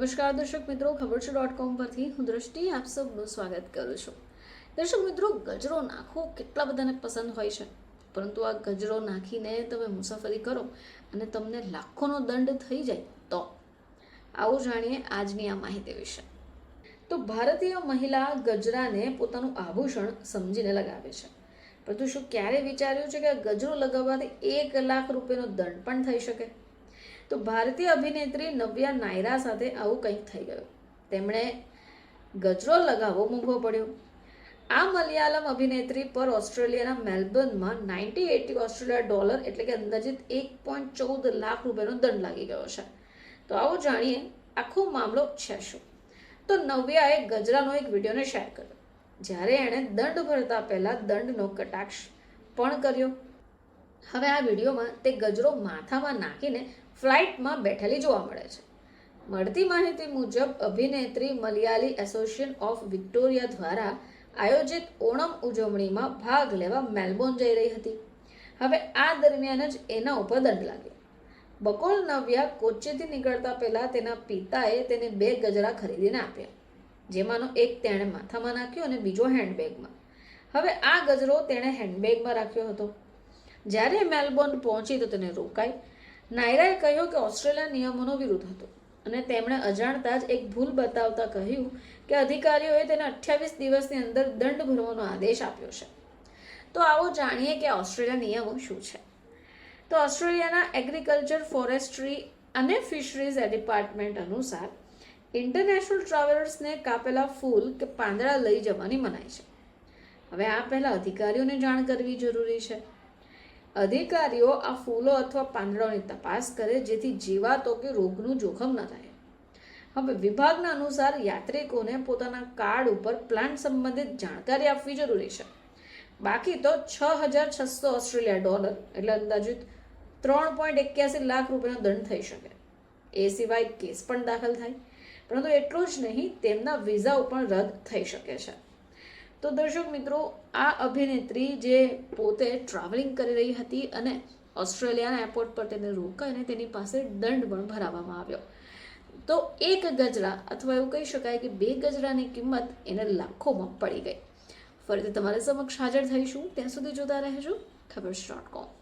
નમસ્કાર, દર્શક મિત્રો, ખબર છે ડોટ કોમ પરથી હું દ્રષ્ટિ આપ સૌનું સ્વાગત કરું છું. દર્શક મિત્રો, ગજરો નાખવો કેટલા બધાને પસંદ હોય છે? પરંતુ આ ગજરો નાખીને તમે મુસાફરી કરો અને તમને લાખોનો દંડ થઈ જાય તો? આવું જાણીએ આજની આ માહિતી વિશે. તો ભારતીય મહિલા ગજરાને પોતાનું આભૂષણ સમજીને લગાવે છે. પરંતુ શું ક્યારે વિચાર્યું છે કે ગજરો લગાવવાથી એક લાખ રૂપિયાનો દંડ પણ થઈ શકે? તો ભારતીય અભિનેત્રી નવ્યા નાયરા સાથે આવું કંઈક થઈ ગયું. તેમણે ગજરો લગાવવો મૂકવો પડ્યો. આ મલયાલમ અભિનેત્રી પર ઓસ્ટ્રેલિયાના મેલબર્નમાં નાઇન્ટી એટી ઓસ્ટ્રેલિયા ડોલર એટલે કે અંદાજિત એક પોઈન્ટ ચૌદ લાખ રૂપિયાનો દંડ લાગી ગયો છે. તો આવો જાણીએ આખો મામલો છે શું? તો નવ્યાએ ગજરાનો એક વિડીયોને શેર કર્યો. જ્યારે એણે દંડ ભરતા પહેલાં દંડનો કટાક્ષ પણ કર્યો. હવે આ વિડીયોમાં તે ગજરો માથામાં નાખીને ફ્લાઇટમાં બેઠેલી જોવા મળે છે. મળતી માહિતી મુજબ, અભિનેત્રી મલયાલી એસોસિએશન ઓફ વિક્ટોરિયા દ્વારા આયોજિત ઓણમ ઉજવણીમાં ભાગ લેવા મેલબોર્ન જઈ રહી હતી. હવે આ દરમિયાન જ એના ઉપર દંડ લાગ્યો. બકોલ નવ્યા કોચેથી નીકળતા પહેલાં તેના પિતાએ તેને બે ગજરા ખરીદીને આપ્યા, જેમાંનો એક તેણે માથામાં નાખ્યો અને બીજો હેન્ડબેગમાં. હવે આ ગજરો તેણે હેન્ડબેગમાં રાખ્યો હતો. જ્યારે મેલબોર્ન પહોંચી તો તેને રોકાઈ નાયરાએ કહ્યું કે ઓસ્ટ્રેલિયા નિયમોનો વિરુદ્ધ હતો અને તેમણે અજાણતા જ એક ભૂલ બતાવતા કહ્યું કે અધિકારીઓએ તેને અઠ્યાવીસ દિવસની અંદર દંડ ભરવાનો આદેશ આપ્યો છે. તો આવો જાણીએ કે ઓસ્ટ્રેલિયા નિયમો શું છે. તો ઓસ્ટ્રેલિયાના એગ્રીકલ્ચર, ફોરેસ્ટ્રી અને ફિશરીઝ ડિપાર્ટમેન્ટ અનુસાર ઇન્ટરનેશનલ ટ્રાવેલર્સને કાપેલા ફૂલ કે પાંદડા લઈ જવાની મનાય છે. હવે આ પહેલાં અધિકારીઓને જાણ કરવી જરૂરી છે. અધિકારીઓ આ ફૂલો અથવા પાંદડાઓની તપાસ કરે જેથી જીવાતો કે રોગનું જોખમ ન થાય. હવે વિભાગના અનુસાર યાત્રિકોને પોતાના કાર્ડ ઉપર પ્લાન્ટ સંબંધિત જાણકારી આપવી જરૂરી છે. બાકી તો છ હજાર છસો ઓસ્ટ્રેલિયા ડોલર, એટલે અંદાજિત ત્રણ પોઈન્ટ એક્યાસી લાખ રૂપિયાનો દંડ થઈ શકે. એ સિવાય કેસ પણ દાખલ થાય. પરંતુ એટલું જ નહીં, તેમના વિઝાઓ પણ રદ થઈ શકે છે. તો દર્શક મિત્રો, આ અભિનેત્રી જે પોતે ટ્રાવેલિંગ કરી રહી હતી અને ઓસ્ટ્રેલિયાના એરપોર્ટ પર તેને રોકાઈને તેની પાસે દંડ પણ ભરાવવામાં આવ્યો. તો એક ગજરા અથવા એવું કહી શકાય કે બે ગજરાની કિંમત એને લાખોમાં પડી ગઈ. ફરીથી તમારી સમક્ષ હાજર થઈશું. ત્યાં સુધી જોતા રહેજો. ખબર ડોટ કોમ